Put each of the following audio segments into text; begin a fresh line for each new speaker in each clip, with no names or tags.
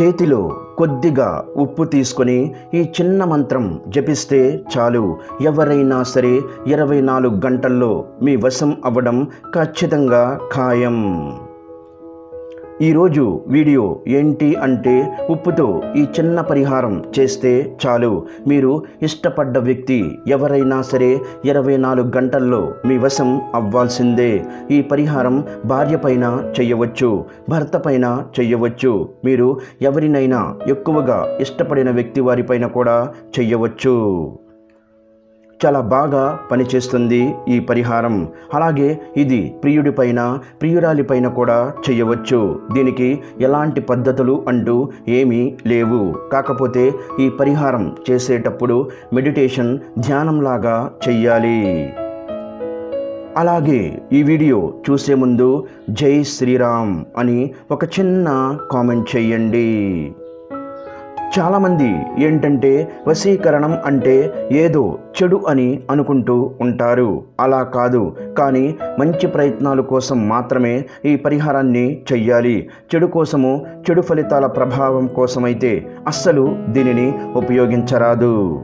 చేతిలో కొద్దిగా ఉప్పు తీసుకొని ఈ చిన్న మంత్రం జపిస్తే చాలు. ఎవరైనా సరే ఇరవై నాలుగు గంటల్లో మీ వశం అవ్వడం ఖచ్చితంగా ఖాయం. ఈరోజు వీడియో ఏంటి అంటే ఉప్పుతో ఈ చిన్న పరిహారం చేస్తే చాలు. మీరు ఇష్టపడ్డ వ్యక్తి ఎవరైనా సరే ఇరవై నాలుగు గంటల్లో మీ వశం అవ్వాల్సిందే. ఈ పరిహారం భార్య పైన చెయ్యవచ్చు భర్త పైన చెయ్యవచ్చు మీరు ఎవరినైనా ఎక్కువగా ఇష్టపడిన వ్యక్తి వారిపైన కూడా చెయ్యవచ్చు చాలా బాగా పనిచేస్తుంది ఈ పరిహారం. అలాగే ఇది ప్రియుడిపైన ప్రియురాలిపైన కూడా చేయవచ్చు. దీనికి ఎలాంటి పద్ధతులు అంటూ ఏమీ లేవు. కాకపోతే ఈ పరిహారం చేసేటప్పుడు మెడిటేషన్ ధ్యానంలాగా చెయ్యాలి. అలాగే ఈ వీడియో చూసే ముందు జై శ్రీరామ్ అని ఒక చిన్న కామెంట్ చేయండి చాలామంది ఏంటంటే వశీకరణం అంటే ఏదో చెడు అని అనుకుంటూ ఉంటారు. అలా కాదు. కానీ మంచి ప్రయత్నాల కోసం మాత్రమే ఈ పరిహారాన్ని చెయ్యాలి. చెడు కోసము చెడు ఫలితాల ప్రభావం కోసమైతే అస్సలు దీనిని ఉపయోగించరాదు.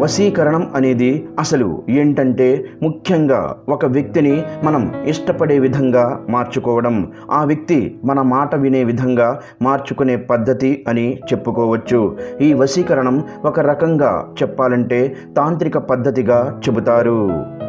వశీకరణం అనేది అసలు ఏంటంటే ముఖ్యంగా ఒక వ్యక్తిని మనం ఇష్టపడే విధంగా మార్చుకోవడం ఆ వ్యక్తి మన మాట వినే విధంగా మార్చుకునే పద్ధతి అని చెప్పుకోవచ్చు. ఈ వశీకరణం ఒక రకంగా చెప్పాలంటే తాంత్రిక పద్ధతిగా చెబుతారు.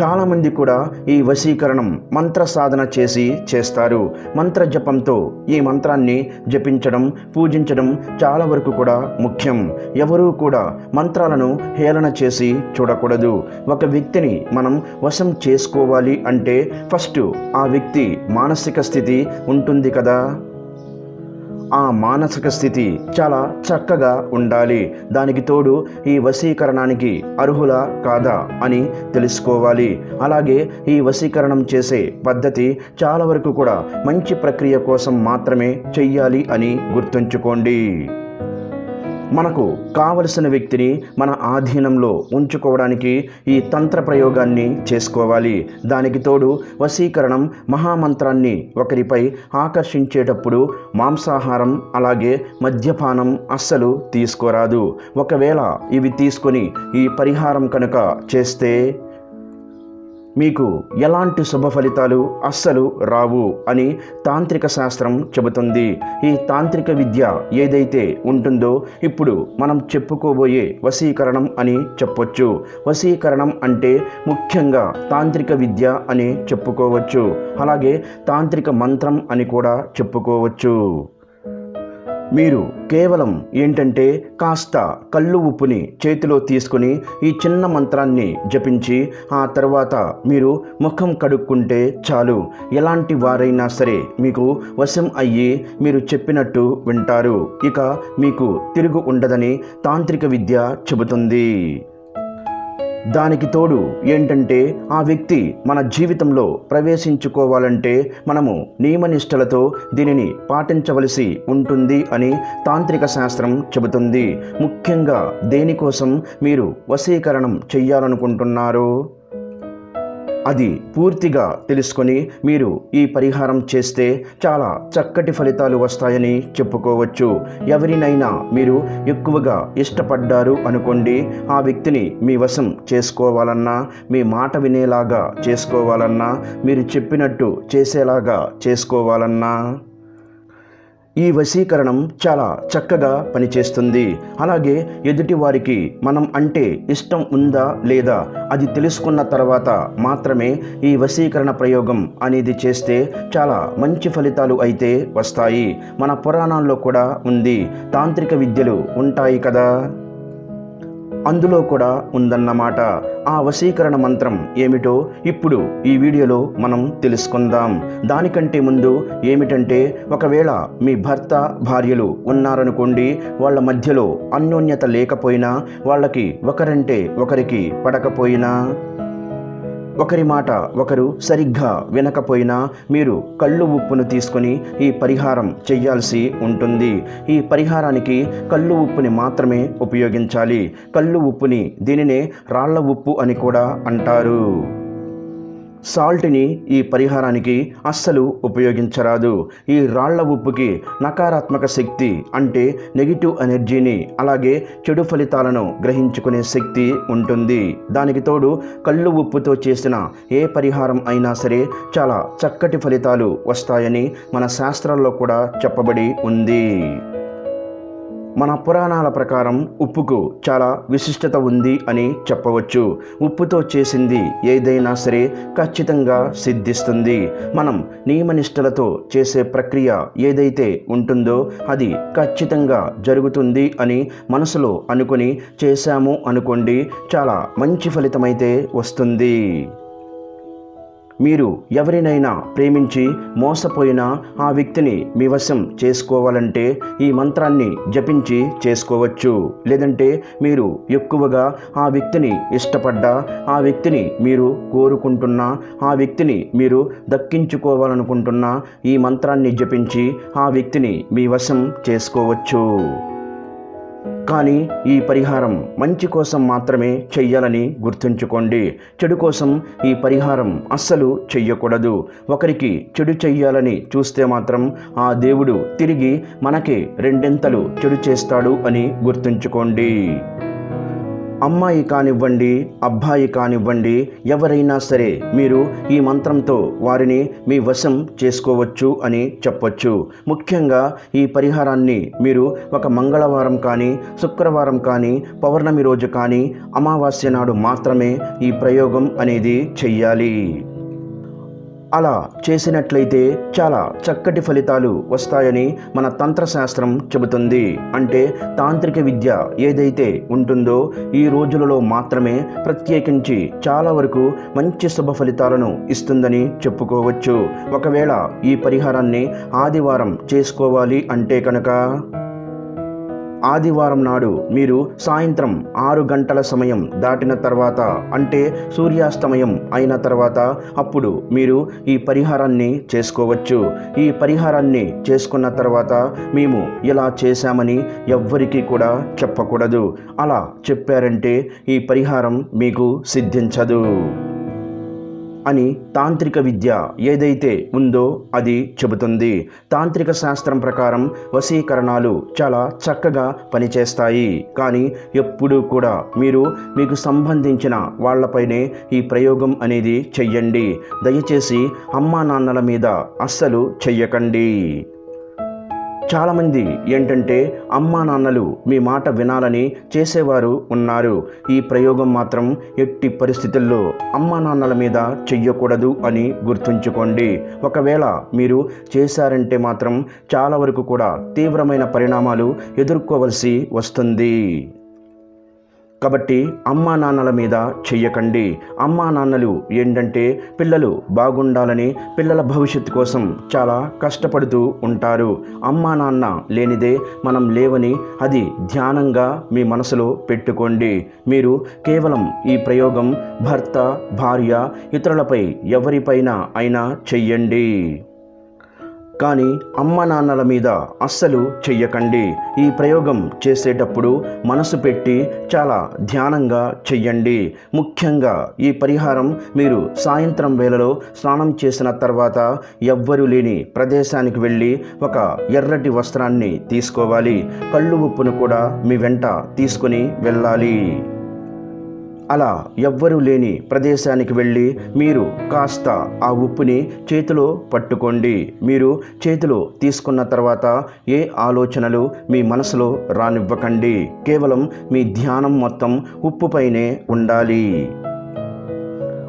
చాలామంది కూడా ఈ వశీకరణం మంత్ర సాధన చేసి చేస్తారు. మంత్ర జపంతో ఈ మంత్రాన్ని జపించడం పూజించడం చాలా వరకు కూడా ముఖ్యం. ఎవరూ కూడా మంత్రాలను హేళన చేసి చూడకూడదు. ఒక వ్యక్తిని మనం వశం చేసుకోవాలి అంటే ఫస్ట్ ఆ వ్యక్తి మానసిక స్థితి ఉంటుంది కదా? ఆ మానసిక స్థితి చాలా చక్కగా ఉండాలి. దానికి తోడు ఈ వశీకరణానికి అర్హులా కాదా అని తెలుసుకోవాలి. అలాగే ఈ వశీకరణం చేసే పద్ధతి చాలా వరకు కూడా మంచి ప్రక్రియ కోసం మాత్రమే చెయ్యాలి అని గుర్తుంచుకోండి. మనకు కావలసిన వ్యక్తిని మన ఆధీనంలో ఉంచుకోవడానికి ఈ తంత్ర ప్రయోగాన్ని చేసుకోవాలి. దానికి తోడు వశీకరణం మహామంత్రాన్ని ఒకరిపై ఆకర్షించేటప్పుడు మాంసాహారం అలాగే మద్యపానం అస్సలు తీసుకోరాదు. ఒకవేళ ఇవి తీసుకొని ఈ పరిహారం కనుక చేస్తే మీకు ఎలాంటి శుభ ఫలితాలు అస్సలు రావు అని తాంత్రిక శాస్త్రం చెబుతుంది. ఈ తాంత్రిక విద్య ఏదైతే ఉంటుందో ఇప్పుడు మనం చెప్పుకోబోయే వశీకరణం అని చెప్పొచ్చు. వశీకరణం అంటే ముఖ్యంగా తాంత్రిక విద్య అని చెప్పుకోవచ్చు. అలాగే తాంత్రిక మంత్రం అని కూడా చెప్పుకోవచ్చు. మీరు కేవలం ఏంటంటే కాస్త కళ్ళు ఉప్పుని చేతిలో తీసుకుని ఈ చిన్న మంత్రాన్ని జపించి ఆ తర్వాత మీరు ముఖం కడుక్కుంటే చాలు. ఎలాంటి వారైనా సరే మీకు వశం అయ్యి మీరు చెప్పినట్టు వింటారు. ఇక మీకు తిరుగు ఉండదని తాంత్రిక విద్య చెబుతుంది. దానికి తోడు ఏంటంటే ఆ వ్యక్తి మన జీవితంలో ప్రవేశించుకోవాలంటే మనము నియమనిష్టలతో దీనిని పాటించవలసి ఉంటుంది అని తాంత్రిక శాస్త్రం చెబుతుంది. ముఖ్యంగా దేనికోసం మీరు వశీకరణం చెయ్యాలనుకుంటున్నారు? అది పూర్తిగా తెలుసుకొని మీరు ఈ పరిహారం చేస్తే చాలా చక్కటి ఫలితాలు వస్తాయని చెప్పుకోవచ్చు. ఎవరినైనా మీరు ఎక్కువగా ఇష్టపడ్డారు అనుకోండి ఆ వ్యక్తిని మీ వశం చేసుకోవాలన్నా మీ మాట వినేలాగా చేసుకోవాలన్నా మీరు చెప్పినట్టు చేసేలాగా చేసుకోవాలన్నా ఈ వశీకరణం చాలా చక్కగా పనిచేస్తుంది. అలాగే ఎదుటి వారికి మనం అంటే ఇష్టం ఉందా లేదా అది తెలుసుకున్న తర్వాత మాత్రమే ఈ వశీకరణ ప్రయోగం అనేది చేస్తే చాలా మంచి ఫలితాలు అయితే వస్తాయి. మన పురాణాల్లో కూడా ఉంది. తాంత్రిక విద్యలు ఉంటాయి కదా? అందులో కూడా ఉందన్నమాట. ఆ వశీకరణ మంత్రం ఏమిటో ఇప్పుడు ఈ వీడియోలో మనం తెలుసుకుందాం. దానికంటే ముందు ఏమిటంటే ఒకవేళ మీ భర్త భార్యలు ఉన్నారనుకోండి వాళ్ళ మధ్యలో అన్యోన్యత లేకపోయినా వాళ్ళకి ఒకరంటే ఒకరికి పడకపోయినా ఒకరి మాట ఒకరు సరిగ్గా వినకపోయినా మీరు కళ్ళు ఉప్పును తీసుకొని ఈ పరిహారం చెయ్యాల్సి ఉంటుంది. ఈ పరిహారానికి కళ్ళు ఉప్పుని మాత్రమే ఉపయోగించాలి. కళ్ళు ఉప్పుని దీనినే రాళ్ళ ఉప్పు అని కూడా అంటారు. సాల్ట్ని ఈ పరిహారానికి అస్సలు ఉపయోగించరాదు. ఈ రాళ్ళ ఉప్పుకి నకారాత్మక శక్తి అంటే నెగిటివ్ ఎనర్జీని అలాగే చెడు ఫలితాలను గ్రహించుకునే శక్తి ఉంటుంది. దానికి తోడు కళ్ళు ఉప్పుతో చేసిన ఏ పరిహారం అయినా సరే చాలా చక్కటి ఫలితాలు వస్తాయని మన శాస్త్రాల్లో కూడా చెప్పబడి ఉంది. మన పురాణాల ప్రకారం ఉప్పుకు చాలా విశిష్టత ఉంది అని చెప్పవచ్చు. ఉప్పుతో చేసింది ఏదైనా సరే ఖచ్చితంగా సిద్ధిస్తుంది. మనం నియమనిష్టలతో చేసే ప్రక్రియ ఏదైతే ఉంటుందో అది ఖచ్చితంగా జరుగుతుంది అని మనసులో అనుకుని చేశాము అనుకోండి చాలా మంచి ఫలితమైతే వస్తుంది. మీరు ఎవరినైనా ప్రేమించి మోసపోయిన ఆ వ్యక్తిని మీ వశం చేసుకోవాలంటే ఈ మంత్రాన్ని జపించి చేసుకోవచ్చు. లేదంటే మీరు ఎక్కువగా ఆ వ్యక్తిని ఇష్టపడ్డా ఆ వ్యక్తిని మీరు కోరుకుంటున్నా ఆ వ్యక్తిని మీరు దక్కించుకోవాలనుకుంటున్నా ఈ మంత్రాన్ని జపించి ఆ వ్యక్తిని మీ వశం చేసుకోవచ్చు. కానీ ఈ పరిహారం మంచి కోసం మాత్రమే చెయ్యాలని గుర్తుంచుకోండి. చెడు కోసం ఈ పరిహారం అస్సలు చెయ్యకూడదు. ఒకరికి చెడు చెయ్యాలని చూస్తే మాత్రం ఆ దేవుడు తిరిగి మనకి రెండింతలు చెడు చేస్తాడు అని గుర్తుంచుకోండి. అమ్మాయి కానివ్వండి అబ్బాయి కానివ్వండి ఎవరైనా సరే మీరు ఈ మంత్రంతో వారిని మీ వశం చేసుకోవచ్చు అని చెప్పొచ్చు. ముఖ్యంగా ఈ పరిహారాన్ని మీరు ఒక మంగళవారం కానీ శుక్రవారం కానీ పౌర్ణమి రోజు కానీ అమావాస్య నాడు మాత్రమే ఈ ప్రయోగం అనేది చెయ్యాలి. అలా చేసినట్లయితే చాలా చక్కటి ఫలితాలు వస్తాయని మన తంత్రశాస్త్రం చెబుతుంది. అంటే తాంత్రిక విద్య ఏదైతే ఉంటుందో ఈ రోజులలో మాత్రమే ప్రత్యేకించి చాలా వరకు మంచి శుభ ఫలితాలను ఇస్తుందని చెప్పుకోవచ్చు. ఒకవేళ ఈ పరిహారాన్ని ఆదివారం చేసుకోవాలి అంటే కనుక ఆదివారం నాడు మీరు సాయంత్రం ఆరు గంటల సమయం దాటిన తర్వాత అంటే సూర్యాస్తమయం అయిన తర్వాత అప్పుడు మీరు ఈ పరిహారాన్ని చేసుకోవచ్చు. ఈ పరిహారాన్ని చేసుకున్న తర్వాత మేము ఇలా చేశామని ఎవ్వరికీ కూడా చెప్పకూడదు. అలా చెప్పారంటే ఈ పరిహారం మీకు సిద్ధించదు. అని తాంత్రిక విద్య ఏదైతే ఉందో అది చెబుతుంది. తాంత్రిక శాస్త్రం ప్రకారం వశీకరణాలు చాలా చక్కగా పనిచేస్తాయి. కానీ ఎప్పుడూ కూడా మీరు మీకు సంబంధించిన వాళ్ళపైనే ఈ ప్రయోగం అనేది చెయ్యండి. దయచేసి అమ్మా నాన్నల మీద అస్సలు చెయ్యకండి. చాలామంది ఏంటంటే అమ్మా నాన్నలు మీ మాట వినాలని చేసేవారు ఉన్నారు. ఈ ప్రయోగం మాత్రం ఎట్టి పరిస్థితుల్లో అమ్మా నాన్నల మీద చెయ్యకూడదు అని గుర్తుంచుకోండి. ఒకవేళ మీరు చేశారంటే మాత్రం చాలా వరకు కూడా తీవ్రమైన పరిణామాలు ఎదుర్కోవలసి వస్తుంది. కాబట్టి అమ్మా నాన్నల మీద చెయ్యకండి. అమ్మా నాన్నలు ఏంటంటే పిల్లలు బాగుండాలని పిల్లల భవిష్యత్తు కోసం చాలా కష్టపడుతూ ఉంటారు. అమ్మా నాన్న లేనిదే మనం లేవని అది ధ్యానంగా మీ మనసులో పెట్టుకోండి. మీరు కేవలం ఈ ప్రయోగం భర్త భార్య ఇతరులపై ఎవరిపైన అయినా చెయ్యండి. కానీ అమ్మ నాన్నల మీద అస్సలు చెయ్యకండి. ఈ ప్రయోగం చేసేటప్పుడు మనసు పెట్టి చాలా ధ్యానంగా చెయ్యండి. ముఖ్యంగా ఈ పరిహారం మీరు సాయంత్రం వేళలో స్నానం చేసిన తర్వాత ఎవ్వరూ లేని ప్రదేశానికి వెళ్ళి ఒక ఎర్రటి వస్త్రాన్ని తీసుకోవాలి. కళ్ళు ఉప్పును కూడా మీ వెంట తీసుకొని వెళ్ళాలి. అలా ఎవ్వరూ లేని ప్రదేశానికి వెళ్ళి మీరు కాస్త ఆ ఉప్పుని చేతిలో పట్టుకోండి. మీరు చేతిలో తీసుకున్న తర్వాత ఏ ఆలోచనలు మీ మనసులో రానివ్వకండి. కేవలం మీ ధ్యానం మొత్తం ఉప్పుపైనే ఉండాలి.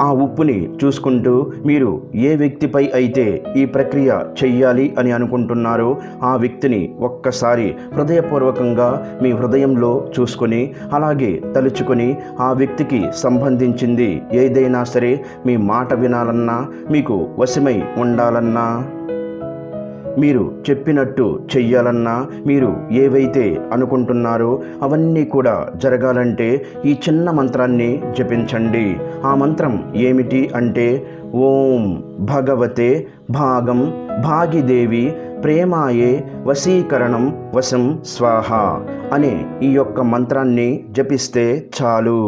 ఆ ఉప్పుని చూసుకుంటూ మీరు ఏ వ్యక్తిపై అయితే ఈ ప్రక్రియ చెయ్యాలి అని అనుకుంటున్నారో ఆ వ్యక్తిని ఒక్కసారి హృదయపూర్వకంగా మీ హృదయంలో చూసుకొని అలాగే తలుచుకొని ఆ వ్యక్తికి సంబంధించింది ఏదైనా సరే మీ మాట వినాలన్నా మీకు వశమై ఉండాలన్నా మీరు చెప్పినట్టు చెయ్యాలన్నా మీరు ఏవైతే అనుకుంటున్నారో అవన్నీ కూడా జరగాలంటే ఈ చిన్న మంత్రాన్ని జపించండి. ఆ మంత్రం ఏమిటి అంటే ఓం భగవతే భాగం భాగిదేవి ప్రేమాయే వశీకరణం వశం స్వాహ అనే ఈ యొక్క మంత్రాన్ని జపిస్తే చాలు.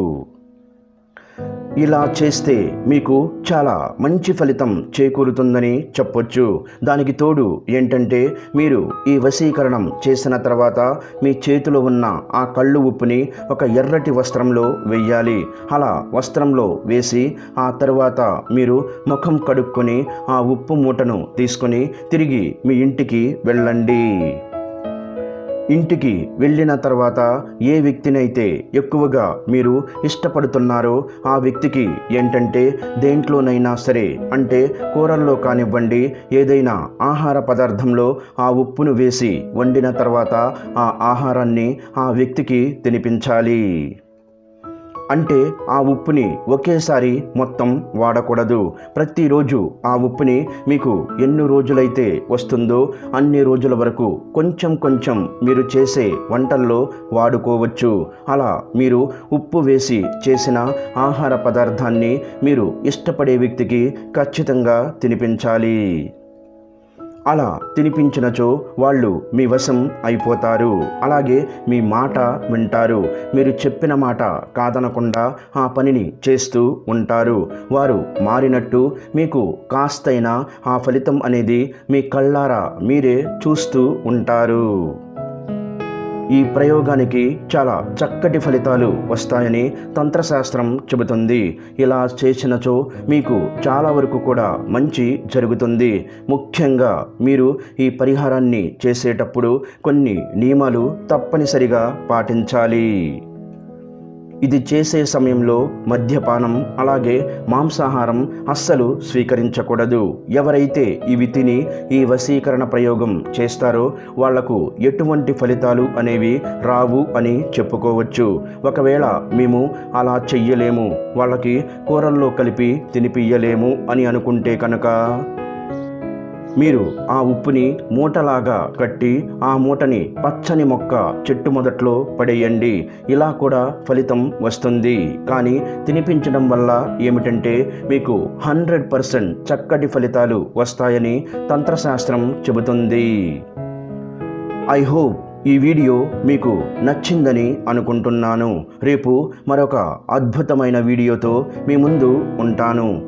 ఇలా చేస్తే మీకు చాలా మంచి ఫలితం చేకూరుతుందని చెప్పొచ్చు. దానికి తోడు ఏంటంటే మీరు ఈ వశీకరణం చేసిన తర్వాత మీ చేతిలో ఉన్న ఆ కళ్ళు ఉప్పుని ఒక ఎర్రటి వస్త్రంలో వెయ్యాలి. అలా వస్త్రంలో వేసి ఆ తర్వాత మీరు ముఖం కడుక్కొని ఆ ఉప్పు మూటను తీసుకొని తిరిగి మీ ఇంటికి వెళ్ళండి. ఇంటికి వెళ్ళిన తర్వాత ఏ వ్యక్తినైతే ఎక్కువగా మీరు ఇష్టపడుతున్నారో ఆ వ్యక్తికి ఏంటంటే దేంట్లోనైనా సరే అంటే కూరల్లో కానివ్వండి ఏదైనా ఆహార పదార్థంలో ఆ ఉప్పును వేసి వండిన తర్వాత ఆ ఆహారాన్ని ఆ వ్యక్తికి తినిపించాలి. అంటే ఆ ఉప్పుని ఒకేసారి మొత్తం వాడకూడదు. ప్రతిరోజు ఆ ఉప్పుని మీకు ఎన్ని రోజులైతే వస్తుందో అన్ని రోజుల వరకు కొంచెం కొంచెం మీరు చేసే వంటల్లో వాడుకోవచ్చు. అలా మీరు ఉప్పు వేసి చేసిన ఆహార పదార్థాన్ని మీరు ఇష్టపడే వ్యక్తికి ఖచ్చితంగా తినిపించాలి. అలా తినిపించినచో వాళ్ళు మీ వశం అయిపోతారు. అలాగే మీ మాట వింటారు. మీరు చెప్పిన మాట కాదనకుండా ఆ పనిని చేస్తూ ఉంటారు. వారు మారినట్టు మీకు కాస్తైనా ఆ ఫలితం అనేది మీ కళ్ళారా మీరే చూస్తూ ఉంటారు. ఈ ప్రయోగానికి చాలా చక్కటి ఫలితాలు వస్తాయని తంత్రశాస్త్రం చెబుతుంది. ఇలా చేసినచో మీకు చాలా వరకు కూడా మంచి జరుగుతుంది. ముఖ్యంగా మీరు ఈ పరిహారాన్ని చేసేటప్పుడు కొన్ని నియమాలు తప్పనిసరిగా పాటించాలి. ఇది చేసే సమయంలో మద్యపానం అలాగే మాంసాహారం అస్సలు స్వీకరించకూడదు. ఎవరైతే ఇవి తిని ఈ వశీకరణ ప్రయోగం చేస్తారో వాళ్ళకు ఎటువంటి ఫలితాలు అనేవి రావు అని చెప్పుకోవచ్చు. ఒకవేళ మేము అలా చెయ్యలేము వాళ్ళకి కూరల్లో కలిపి తినిపియ్యలేము అని అనుకుంటే కనుక మీరు ఆ ఉప్పుని మూటలాగా కట్టి ఆ మూటని పచ్చని మొక్క చెట్టు మొదట్లో పడేయండి. ఇలా కూడా ఫలితం వస్తుంది. కానీ తినిపించడం వల్ల ఏమిటంటే మీకు హండ్రెడ్ పర్సెంట్ చక్కటి ఫలితాలు వస్తాయని తంత్రశాస్త్రం చెబుతుంది. ఐ హోప్ ఈ వీడియో మీకు నచ్చిందని అనుకుంటున్నాను. రేపు మరొక అద్భుతమైన వీడియోతో మీ ముందు ఉంటాను.